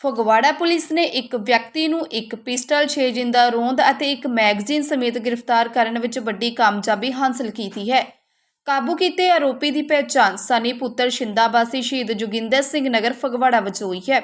Phagwara police ਨੇ ਇੱਕ ਵਿਅਕਤੀ ਨੂੰ ਇੱਕ ਪਿਸਟਲ 6 ਜਿੰਦਾ ਰੋਂਦ ਅਤੇ ਇੱਕ ਮੈਗਜ਼ੀਨ ਸਮੇਤ ਗ੍ਰਿਫਤਾਰ ਕਰਨ ਵਿੱਚ ਵੱਡੀ ਕਾਮਯਾਬੀ ਹਾਸਲ ਕੀਤੀ ਹੈ। ਕਾਬੂ ਕੀਤੇ ਆਰੋਪੀ ਦੀ ਪਹਿਚਾਣ ਸਨੀ ਪੁੱਤਰ ਸ਼ਿੰਦਾਬਾਸੀ ਸ਼ਹੀਦ ਜੋਗਿੰਦਰ ਸਿੰਘ ਨਗਰ ਫਗਵਾੜਾ ਵਜੋਂ ਹੋਈ ਹੈ।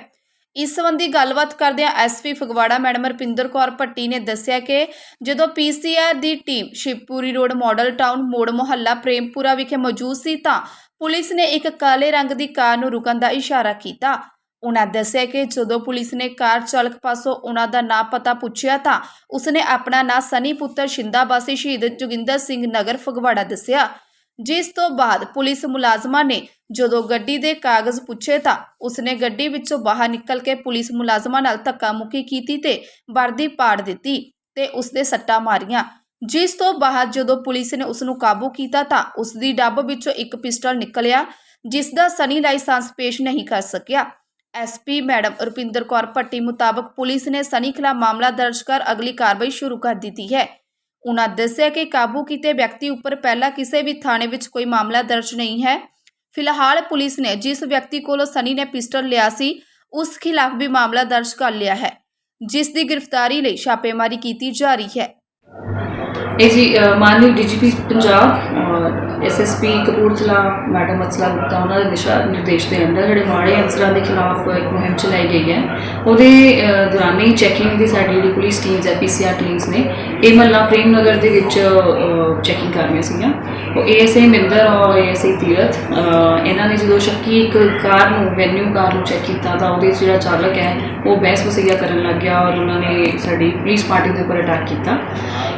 ਇਸ ਸੰਬੰਧੀ ਗੱਲਬਾਤ ਕਰਦਿਆਂ ਐਸਪੀ ਫਗਵਾੜਾ ਮੈਡਮ ਰਪਿੰਦਰ ਕੌਰ ਭੱਟੀ ਨੇ ਦੱਸਿਆ ਕਿ ਜਦੋਂ ਪੀਸੀਆਰ ਦੀ team Shivpuri road, model town, ਮੋੜ ਮੁਹੱਲਾ, ਪ੍ਰੇਮਪੁਰਾ ਵਿਖੇ ਮੌਜੂਦ ਸੀ ਤਾਂ ਪੁਲਿਸ ਨੇ ਇੱਕ ਕਾਲੇ ਰੰਗ ਦੀ ਕਾਰ ਨੂੰ ਰੁਕਣ ਦਾ ਇਸ਼ਾਰਾ ਕੀਤਾ। ਉਹਨਾਂ ਦੱਸਿਆ ਕਿ ਜਦੋਂ ਪੁਲਿਸ ਨੇ ਕਾਰ ਚਾਲਕ ਪਾਸੋਂ ਉਹਨਾਂ ਦਾ ਨਾਂ ਪਤਾ ਪੁੱਛਿਆ ਤਾਂ ਉਸਨੇ ਆਪਣਾ ਨਾਂ ਸਨੀ ਪੁੱਤਰ ਸ਼ਿੰਦਾਬਾਸੀ ਸ਼ਹੀਦ ਜੋਗਿੰਦਰ ਸਿੰਘ ਨਗਰ ਫਗਵਾੜਾ ਦੱਸਿਆ। ਜਿਸ ਤੋਂ ਬਾਅਦ ਪੁਲਿਸ ਮੁਲਾਜ਼ਮਾਂ ਨੇ ਜਦੋਂ ਗੱਡੀ ਦੇ ਕਾਗਜ਼ ਪੁੱਛੇ ਤਾਂ ਉਸਨੇ ਗੱਡੀ ਵਿੱਚੋਂ ਬਾਹਰ ਨਿਕਲ ਕੇ ਪੁਲਿਸ ਮੁਲਾਜ਼ਮਾਂ ਨਾਲ ਧੱਕਾ ਮੁੱਕੀ ਕੀਤੀ ਤੇ ਵਰਦੀ ਪਾੜ ਦਿੱਤੀ ਤੇ ਉਸਦੇ ਸੱਟਾਂ ਮਾਰੀਆਂ। ਜਿਸ ਤੋਂ ਬਾਅਦ ਜਦੋਂ ਪੁਲਿਸ ਨੇ ਉਸ ਨੂੰ ਕਾਬੂ ਕੀਤਾ ਤਾਂ ਉਸ ਦੀ ਡੱਬ ਵਿੱਚੋਂ ਇੱਕ ਪਿਸਟਲ ਨਿਕਲਿਆ, ਜਿਸ ਦਾ ਸਨੀ ਲਾਇਸੈਂਸ ਪੇਸ਼ ਨਹੀਂ ਕਰ ਸਕਿਆ। ਐਸਪੀ ਮੈਡਮ ਰੁਪਿੰਦਰ ਕੌਰ ਭੱਟੀ ਮੁਤਾਬਕ ਪੁਲਿਸ ਨੇ ਸਨੀ ਖਿਲਾਫ ਮਾਮਲਾ ਦਰਜ ਕਰ ਅਗਲੀ ਕਾਰਵਾਈ ਸ਼ੁਰੂ ਕਰ ਦਿੱਤੀ ਹੈ। ਉਨ੍ਹਾਂ ਦੱਸਿਆ ਕਿ ਕਾਬੂ ਕੀਤੇ ਵਿਅਕਤੀ ਉੱਪਰ ਪਹਿਲਾਂ ਕਿਸੇ ਵੀ ਥਾਣੇ ਵਿੱਚ ਕੋਈ ਮਾਮਲਾ ਦਰਜ ਨਹੀਂ ਹੈ। ਫਿਲਹਾਲ ਪੁਲਿਸ ਨੇ ਜਿਸ ਵਿਅਕਤੀ ਕੋਲੋਂ ਸਨੀ ਨੇ ਪਿਸਟਲ ਲਿਆ ਸੀ, ਉਸ ਖਿਲਾਫ ਵੀ ਮਾਮਲਾ ਦਰਜ ਕਰ ਲਿਆ ਹੈ, ਜਿਸ ਦੀ ਗ੍ਰਿਫਤਾਰੀ ਲਈ ਛਾਪੇਮਾਰੀ ਕੀਤੀ ਜਾ ਰਹੀ ਹੈ। ਇਹ ਜੀ ਅ, ਮਾਨਯੋਗ ਡੀਜੀਪੀ ਪੰਜਾਬ ਔਰ ਐਸਐਸਪੀ ਕਪੂਰਥਲਾ ਮੈਡਮ ਅਸਲਾ ਗੁਪਤਾ ਉਹਨਾਂ ਦੇ ਦਿਸ਼ਾ ਨਿਰਦੇਸ਼ ਦੇ ਅੰਦਰ ਜਿਹੜੇ ਮਾੜੇ ਅਨਸਰਾਂ ਦੇ ਖਿਲਾਫ ਇੱਕ ਮੁਹਿੰਮ ਚਲਾਈ ਗਈ ਹੈ। ਉਹਦੇ ਦੌਰਾਨ ਹੀ ਚੈਕਿੰਗ ਦੀ ਸਾਡੀ ਜਿਹੜੀ ਪੁਲਿਸ ਟੀਮਸ ਹੈ ਪੀਸੀਆਰ ਟੀਮਸ ਨੇ ਇਹ ਮੱਲਾ ਪ੍ਰੇਮ ਨਗਰ ਦੇ ਵਿੱਚ ਚੈਕਿੰਗ ਕਰ ਰਹੀਆਂ ਸੀਗੀਆਂ। ਉਹ ਏਐਸਏ ਮਿੰਦਰ ਔਰ ਏਐਸਏ ਤੀਰਥ ਇਹਨਾਂ ਨੇ ਜਦੋਂ ਸ਼ੱਕੀ ਇੱਕ ਕਾਰ ਨੂੰ ਵੈਨਿਊ ਕਾਰ ਨੂੰ ਚੈੱਕ ਕੀਤਾ ਤਾਂ ਉਹਦੇ ਜਿਹੜਾ ਚਾਲਕ ਹੈ ਉਹ ਬਹਿਸ ਵਸਈਆ ਕਰਨ ਲੱਗ ਗਿਆ ਔਰ ਉਹਨਾਂ ਨੇ ਸਾਡੀ ਪੁਲਿਸ ਪਾਰਟੀ ਦੇ ਉੱਪਰ ਅਟੈਕ ਕੀਤਾ।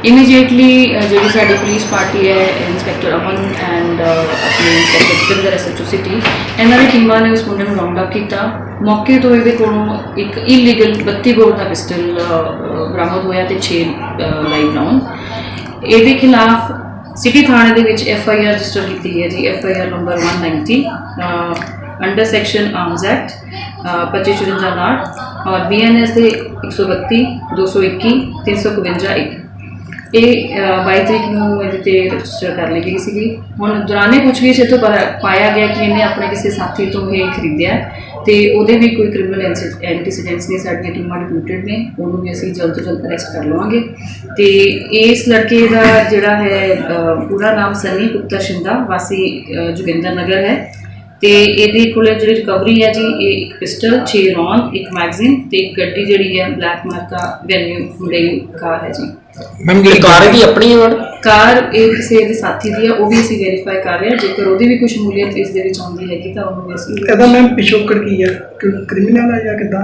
ਇਮੀਡੀਏਟਲੀ uh, ਜਿਹੜੀ ਸਾਡੀ ਪੁਲਿਸ ਪਾਰਟੀ ਹੈ ਇੰਸਪੈਕਟਰ ਅਮਨ ਐਂਡ ਆਪਣੇ ਇੰਸਪੈਕਟਰ ਜਤਿੰਦਰ ਐਸਐਚਓ ਸਿਟੀ ਇਹਨਾਂ ਦੀ ਟੀਮਾਂ ਨੇ ਉਸ ਮੁੰਡੇ ਨੂੰ ਰਾਉਂਡ ਅਪ ਕੀਤਾ। ਮੌਕੇ ਤੋਂ ਇਹਦੇ ਕੋਲੋਂ ਇੱਕ ਇਲੀਗਲ 32 ਬੋਰ ਦਾ ਪਿਸਟਲ uh, ਬਰਾਮਦ ਹੋਇਆ ਤੇ 6 ਲਾਈਵ ਰਾਉਂਡ ਇਹਦੇ ਖਿਲਾਫ ਸਿਟੀ ਥਾਣੇ ਦੇ ਵਿੱਚ ਐਫ ਆਈ ਆਰ ਰਜਿਸਟਰ ਕੀਤੀ ਹੈ ਜੀ F I R number 190 under section arms act 2554 ਨਾਟ ਔਰ ਬੀ ਐਨ ਐਸ ਦੇ 132 221 352 ਇੱਕ। ਇਹ ਅ, 22 ਤਰੀਕ ਨੂੰ ਇਹਦੇ ਤੇ ਰਜਿਸਟਰ ਕਰ ਲਈ ਗਈ ਸੀਗੀ। ਹੁਣ ਦੌਰਾਨੇ ਪੁੱਛਗਿੱਛ ਤੋਂ ਪਾਇਆ ਗਿਆ ਕਿ ਇਹਨੇ ਆਪਣੇ ਕਿਸੇ ਸਾਥੀ ਤੋਂ ਇਹ ਖਰੀਦਿਆ ਹੈ। ਤੇ ਉਹਦੇ ਵੀ ਕੋਈ ਕ੍ਰਿਮੀਨਲ ਐਂਟੀਸੀਡੈਂਟਸ ਨੇ ਸਾਡੀਆਂ ਟੀਮਾਂ ਡਿਪਿਊਟਡ ਨੇ ਉਹਨੂੰ ਵੀ ਅਸੀਂ ਜਲਦ ਤੋਂ ਜਲਦ ਅਰੈਸਟ ਕਰ ਲਵਾਂਗੇ। ਤੇ ਇਸ ਲੜਕੇ ਦਾ ਜਿਹੜਾ ਹੈ ਅ, ਪੂਰਾ ਨਾਮ ਸਨੀ ਗੁਪਤਾ ਸ਼ਿੰਦਾ ਵਾਸੀ ਅ, ਜੋਗਿੰਦਰ ਨਗਰ ਹੈ। ਤੇ ਇਹਦੇ ਕੋਲ ਜਿਹੜੀ ਰਿਕਵਰੀ ਹੈ ਜੀ ਇਹ ਇੱਕ ਪਿਸਟਲ 6 ਰੌਂਡ ਇੱਕ ਮੈਗਜ਼ੀਨ ਤੇ ਇੱਕ ਗੱਡੀ ਜਿਹੜੀ ਹੈ ਬਲੈਕ ਮਾਰਕਾ ਵੈਨਿਊ ਹੁੰਡਈ ਕਾਰ ਹੈ ਜੀ। ਮੈਮ ਜਿਹੜੀ ਕਾਰ ਹੈ ਦੀ ਆਪਣੀ ਹੈ ਕਾਰ ਇਹ ਕਿਸੇ ਦੇ ਸਾਥੀ ਦੀ ਹੈ ਉਹ ਵੀ ਅਸੀਂ ਵੈਰੀਫਾਈ ਕਰ ਰਹੇ ਹਾਂ। ਜੇਕਰ ਉਹਦੀ ਵੀ ਕੁਝ ਸ਼ਮੂਲੀਅਤ ਇਸ ਦੇ ਵਿੱਚ ਆਉਂਦੀ ਹੈਗੀ ਤਾਂ ਉਹਨੂੰ ਵੀ ਅਸੀਂ ਇਹਦਾ ਮੈਮ ਪਿਛੋਕੜ ਕੀ ਹੈ ਕ੍ਰਿਮੀਨਲ ਹੈ ਜਾਂ ਕਿੱਦਾਂ?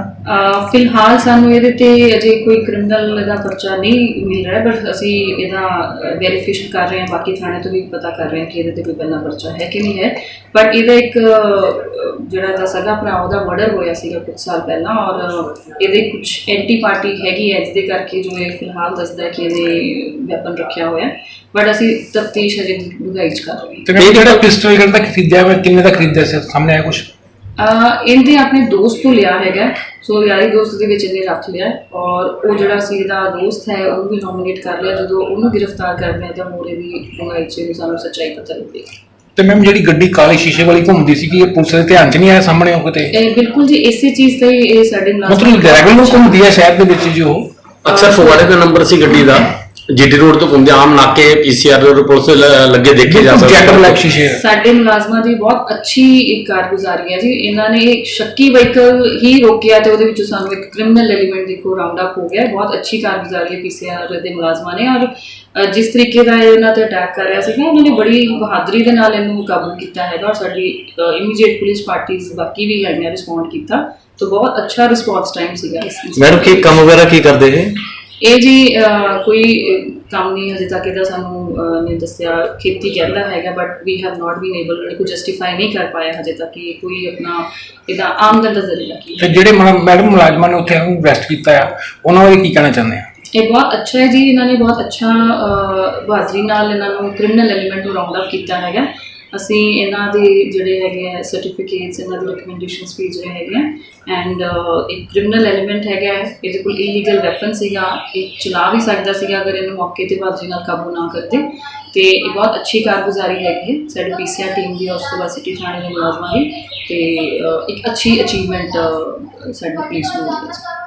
ਫਿਲਹਾਲ ਸਾਨੂੰ ਇਹਦੇ ਤੇ ਅਜੇ ਕੋਈ ਕ੍ਰਿਮੀਨਲ ਦਾ ਪਰਚਾ ਨਹੀਂ ਮਿਲ ਰਿਹਾ ਬਟ ਅਸੀਂ ਇਹਦਾ ਵੈਰੀਫਿਕੇਸ਼ਨ ਕਰ ਰਹੇ ਹਾਂ। ਬਾਕੀ ਥਾਣੇ ਤੋਂ ਵੀ ਪਤਾ ਕਰ ਰਹੇ ਹਾਂ ਕਿ ਇਹਦੇ ਤੇ ਕੋਈ ਪਹਿਲਾਂ ਪਰਚਾ ਹੈ ਕਿ ਨਹੀਂ ਹੈ। ਬਟ ਇਹਦਾ ਇੱਕ ਜਿਹੜਾ ਦਾ ਸਗਾ ਭਰਾ ਉਹਦਾ ਮਰਡਰ ਹੋਇਆ ਸੀਗਾ ਕੁਝ ਸਾਲ ਪਹਿਲਾਂ ਔਰ ਇਹਦੇ ਕੁਝ ਐਂਟੀ ਪਾਰਟੀ ਹੈਗੀ ਹੈ ਜਿਹਦੇ ਕਰਕੇ ਜੋ ਇਹ ਫਿਲਹਾਲ ਦੱਸਦਾ ਹੈ ਕਿ ਇਹਨੇ ਵੈਪਨ ਰੱਖਿਆ ਹੋਇਆ। ਬਟ ਅਸੀਂ ਤਫਤੀਸ਼ ਅਜੇ ਡੂੰਘਾਈ ਚ ਕਰ ਰਹੇ ਹਾਂ। ਤੇ ਮੈਮ ਜਿਹੜਾ ਪਿਸਟਲ ਜਿਹੜਾ ਖਰੀਦਿਆ ਹੋਇਆ ਕਿੰਨੇ ਦਾ ਖਰੀਦਿਆ ਸੀ? ਸਾਹਮਣੇ ਆਇਆ ਕੁਝ ਅਹ ਇਹਦੇ ਆਪਣੇ ਦੋਸਤ ਤੋਂ ਲਿਆ ਹੈਗਾ। ਸੋ ਯਾਰੀ ਦੋਸਤ ਦੇ ਵਿੱਚ ਇਹਨੇ ਰੱਖ ਲਿਆ। ਹੈ ਔਰ ਉਹ ਜਿਹੜਾ ਸੀ ਇਹਦਾ ਦੋਸਤ ਹੈ ਉਹਨੂੰ ਵੀ ਨੋਮੀਨੇਟ ਕਰ ਲਿਆ। ਜਦੋਂ ਉਹਨੂੰ ਗ੍ਰਿਫਤਾਰ ਕਰਦੇ ਆ ਤਾਂ ਮੋਰੇ ਦੀ ਡੂੰਘਾਈ ਚ ਸਾਨੂੰ ਸੱਚਾਈ ਪਤਾ ਲੱਗੇਗੀ ਤੇ ਮੈਮ ਜਿਹੜੀ ਗੱਡੀ ਕਾਲੇ ਸ਼ੀਸ਼ੇ ਵਾਲੀ ਘੁੰਮਦੀ ਸੀ ਕਿ ਇਹ ਪੁਲਿਸ ਦੇ ਧਿਆਨ 'ਚ ਨਹੀਂ ਆਇਆ ਸਾਹਮਣੇ ਉਹ ਕਿਤੇ? ਇਹ ਬਿਲਕੁਲ ਜੀ ਇਸੇ ਚੀਜ਼ ਤੇ ਇਹ ਸਾਡੇ ਨਾਲ ਮਤਲਬ ਰੈਗੂਲਰ ਨੂੰ ਘੁੰਮਦੀ ਹੈ ਸ਼ਹਿਰ ਦੇ ਵਿੱਚ ਜੋ ਅੱਛਾ ਫਗਵਾੜੇ ਦਾ ਨੰਬਰ ਸੀ ਗੱਡੀ ਦਾ। ਜੀਟੀ ਰੋਡ ਤੋਂ ਘੁੰਮਦੇ ਆਮ ਨਾਕੇ ਪੀਸੀਆਰ ਦੇ ਪੁਲਿਸ ਦੇ ਲੱਗੇ ਦੇਖੇ ਜਾ ਜੈਟ ਸਕਦੇ ਬਲੈਕ ਸ਼ੀਸ਼ੇ। ਸਾਡੇ ਮੁਲਾਜ਼ਮਾਂ ਦੀ ਬਹੁਤ ਅੱਛੀ ਇੱਕ ਕਾਰਗੁਜ਼ਾਰੀ ਹੈ ਜੀ। ਇਹਨਾਂ ਨੇ ਇੱਕ ਸ਼ੱਕੀ ਵਹੀਕਲ ਹੀ ਰੋਕਿਆ ਤੇ ਉਹਦੇ ਵਿੱਚੋਂ ਸਾਨੂੰ ਇੱਕ ਕ੍ਰਿਮੀਨਲ ਐਲੀਮੈਂਟ ਦੇਖੋ ਰਾਉਂਡ ਅਪ ਹੋ ਗਿਆ। ਬਹੁਤ ਅੱਛੀ ਕਾਰਗੁਜ਼ਾਰੀ ਹੈ ਪੀਸੀਆਰ ਦੇ ਮੁਲਾਜ਼ਮਾਂ ਨੇ। ਔਰ ਜਿਸ ਤਰੀਕੇ ਦਾ ਇਹ ਇਹਨਾਂ ਤੇ ਅਟੈਕ ਕਰ ਰਿਹਾ ਸੀਗਾ ਉਹਨਾਂ ਨੇ ਬੜੀ ਬਹਾਦਰੀ ਦੇ ਨਾਲ ਇਹਨੂੰ ਕਾਬੂ ਕੀਤਾ ਹੈਗਾ। ਔਰ ਸਾਡੀ ਇਮੀਡੀਏਟ ਪੁਲਿਸ ਪਾਰਟੀਆਂ ਬਾਕੀ ਵੀ ਹੈਗੀਆਂ ਰਿਸਪੌਂਡ ਕੀਤਾ। ਤਾਂ ਬਹੁਤ ਅੱਛਾ ਰਿਸਪੌਂਸ ਟਾਈਮ ਸੀਗਾ ਮੈਡਮ ਕੀ ਕੰਮ ਵਗੈਰਾ ਕੀ ਕਰਦੇ ਹੈ ਇਹ ਜੀ ਕੋਈ ਕੰਮ ਨਹੀਂ ਹਜੇ ਤੱਕ ਇਹਦਾ ਸਾਨੂੰ ਨੇ ਦੱਸਿਆ ਖੇਤੀ ਕਹਿੰਦਾ ਹੈਗਾ but we have not been able ਇਹਨੂੰ ਜਸਟੀਫਾਈ ਨਹੀਂ ਕਰ ਪਾਇਆ ਹਜੇ ਤੱਕ ਕਿ ਇਹ ਕੋਈ ਆਪਣਾ ਇਹਦਾ ਆਮਦਨ ਦਾ ਜ਼ਰੀਆ ਕੀ ਤੇ ਜਿਹੜੇ ਮੈਡਮ ਮੁਲਾਜ਼ਮਾਂ ਨੇ ਉੱਥੇ ਅਰੈਸਟ ਕੀਤਾ ਆ ਉਹਨਾਂ ਬਾਰੇ ਕੀ ਕਹਿਣਾ ਚਾਹੁੰਦੇ ਆ? ਇਹ ਬਹੁਤ ਅੱਛਾ ਹੈ ਜੀ ਇਹਨਾਂ ਨੇ ਬਹੁਤ ਅੱਛਾ ਬਹਾਦਰੀ ਨਾਲ ਇਹਨਾਂ ਨੂੰ ਕ੍ਰਿਮੀਨਲ ਐਲੀਮੈਂਟ ਨੂੰ ਰਾਉਂਡ ਅਪ ਕੀਤਾ ਹੈਗਾ। ਅਸੀਂ ਇਹਨਾਂ ਦੇ ਜਿਹੜੇ ਹੈਗੇ ਆ ਸਰਟੀਫਿਕੇਟਸ ਇਹਨਾਂ ਦੇ ਰეკਮੈਂਡੇਸ਼ਨਸ ਭੇਜ ਰਹੇ ਹੈਗੇ ਆ। ਐਂਡ ਇੱਕ ਕ੍ਰਿਮੀਨਲ ਐਲੀਮੈਂਟ ਹੈਗਾ ਇਹਦੇ ਕੋਲ ਇਲੀਗਲ ਵੈਪਨ ਸੀਗਾ, ਇਹ ਚਲਾ ਵੀ ਸਕਦਾ ਸੀਗਾ ਅਗਰ ਇਹਨੂੰ ਮੌਕੇ ਤੇ ਬਾਜੀ ਨਾਲ ਕਾਬੂ ਨਾ ਕਰਦੇ। ਤੇ ਇਹ ਬਹੁਤ ਅੱਛੀ ਕਾਰਗੁਜ਼ਾਰੀ ਹੈਗੀ ਹੈ, ਸਾਡੀ ਪੀਸੀਆਰ ਟੀਮ ਦੀ ਉਸ ਤੋਂ ਬਾਅਦ ਸਿਟੀ ਥਾਣੇ ਦੇ ਮੁਲਾਜ਼ਮਾਂ ਦੀ ਤੇ ਇੱਕ ਅੱਛੀ ਅਚੀਵਮੈਂਟ ਸਾਡੀ ਪੁਲਿਸ ਨੂੰ ਮਿਲੀ ਹੈ।